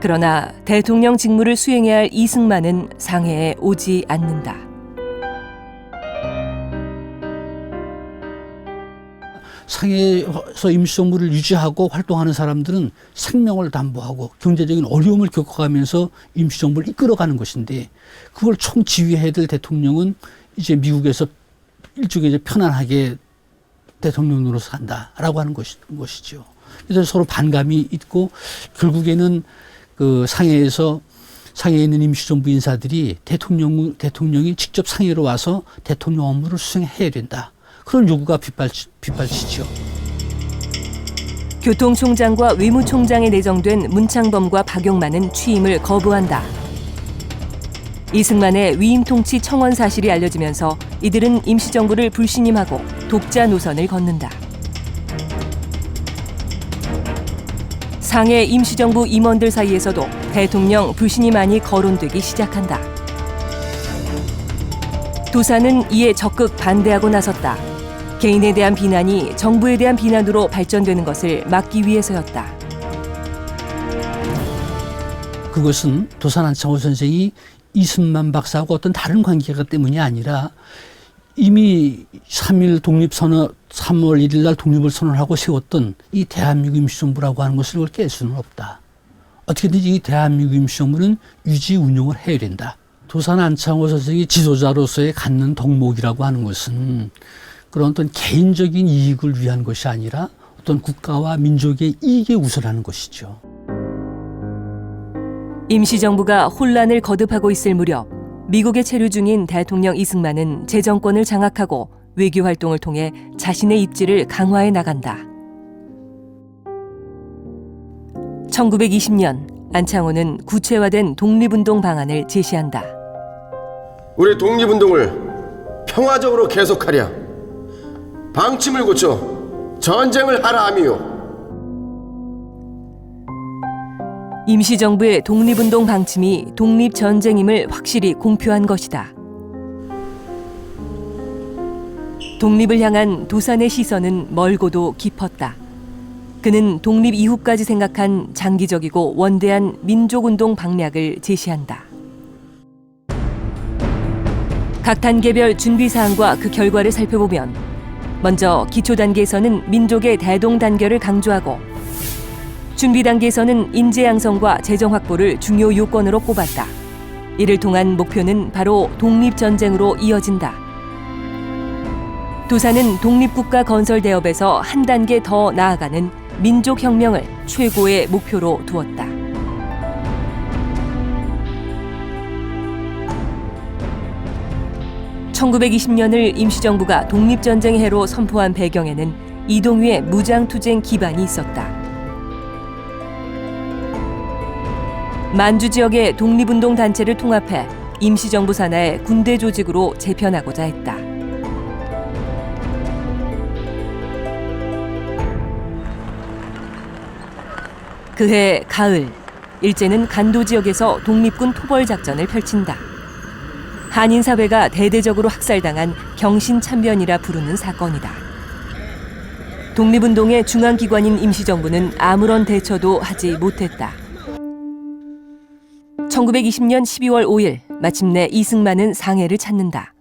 그러나 대통령 직무를 수행해야 할 이승만은 상해에 오지 않는다. 상해에서 임시정부를 유지하고 활동하는 사람들은 생명을 담보하고 경제적인 어려움을 겪어가면서 임시정부를 이끌어가는 것인데 그걸 총지휘해야 될 대통령은 이제 미국에서 일종의 이제 편안하게 대통령 으로서 간다라고 하는 것이, 것이죠. 그래서 서로 반감이 있고 결국에는 그 상해에서 상해에 있는 임시정부 인사들이 대통령, 대통령이 직접 상해로 와서 대통령 업무를 수행해야 된다. 그런 요구가 빗발치, 빗발치죠. 교통총장과 외무총장에 내정된 문창범과 박용만은 취임을 거부한다. 이승만의 위임 통치 청원 사실이 알려지면서 이들은 임시정부를 불신임하고 독자 노선을 걷는다. 상해 임시정부 임원들 사이에서도 대통령 불신임안이 거론되기 시작한다. 도사는 이에 적극 반대하고 나섰다. 개인에 대한 비난이 정부에 대한 비난으로 발전되는 것을 막기 위해서였다. 그것은 도산 안창호 선생이 이승만 박사하고 어떤 다른 관계가 때문이 아니라 이미 3일 독립선언, 3월 1일 날 독립을 선언하고 세웠던 이 대한민국 임시정부라고 하는 것을 깰 수는 없다. 어떻게든지 이 대한민국 임시정부는 유지 운영을 해야 된다. 도산 안창호 선생이 지도자로서의 갖는 덕목이라고 하는 것은 그런 어떤 개인적인 이익을 위한 것이 아니라 어떤 국가와 민족의 이익에 우선하는 것이죠. 임시정부가 혼란을 거듭하고 있을 무렵 미국에 체류 중인 대통령 이승만은 재정권을 장악하고 외교 활동을 통해 자신의 입지를 강화해 나간다. 1920년 안창호는 구체화된 독립운동 방안을 제시한다. 우리 독립운동을 평화적으로 계속하랴. 방침을 고쳐 전쟁을 하라 하미요. 임시정부의 독립운동 방침이 독립전쟁임을 확실히 공표한 것이다. 독립을 향한 도산의 시선은 멀고도 깊었다. 그는 독립 이후까지 생각한 장기적이고 원대한 민족운동 방략을 제시한다. 각 단계별 준비 사항과 그 결과를 살펴보면 먼저 기초 단계에서는 민족의 대동 단결을 강조하고 준비 단계에서는 인재 양성과 재정 확보를 중요 요건으로 꼽았다. 이를 통한 목표는 바로 독립 전쟁으로 이어진다. 도사는 독립국가 건설 대업에서 한 단계 더 나아가는 민족 혁명을 최고의 목표로 두었다. (1920년을) 임시정부가 독립전쟁의 해로 선포한 배경에는 이동휘의 무장투쟁 기반이 있었다. 만주 지역의 독립운동 단체를 통합해 임시정부 산하의 군대 조직으로 재편하고자 했다. 그해 가을 일제는 간도 지역에서 독립군 토벌 작전을 펼친다. 한인 사회가 대대적으로 학살당한 경신 참변이라 부르는 사건이다. 독립운동의 중앙 기관인 임시정부는 아무런 대처도 하지 못했다. 1920년 12월 5일 마침내 이승만은 상해를 찾는다.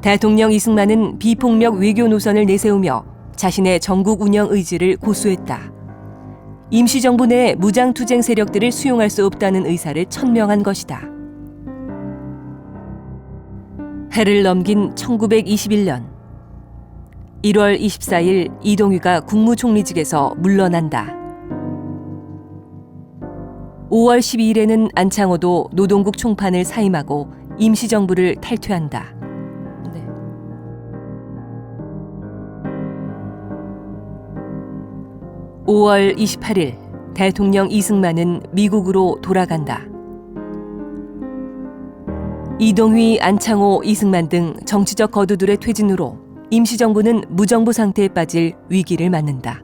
대통령 이승만은 비폭력 외교 노선을 내세우며 자신의 전국 운영 의지를 고수했다. 임시정부 내 무장투쟁 세력들을 수용할 수 없다는 의사를 천명한 것이다. 해를 넘긴 1921년 1월 24일 이동휘가 국무총리직에서 물러난다. 5월 12일에는 안창호도 노동국 총판을 사임하고 임시정부를 탈퇴한다. 네. (5월 28일) 대통령 이승만은 미국으로 돌아간다. 이동휘, 안창호, 이승만 등 정치적 거두들의 퇴진으로 임시정부는 무정부 상태에 빠질 위기를 맞는다.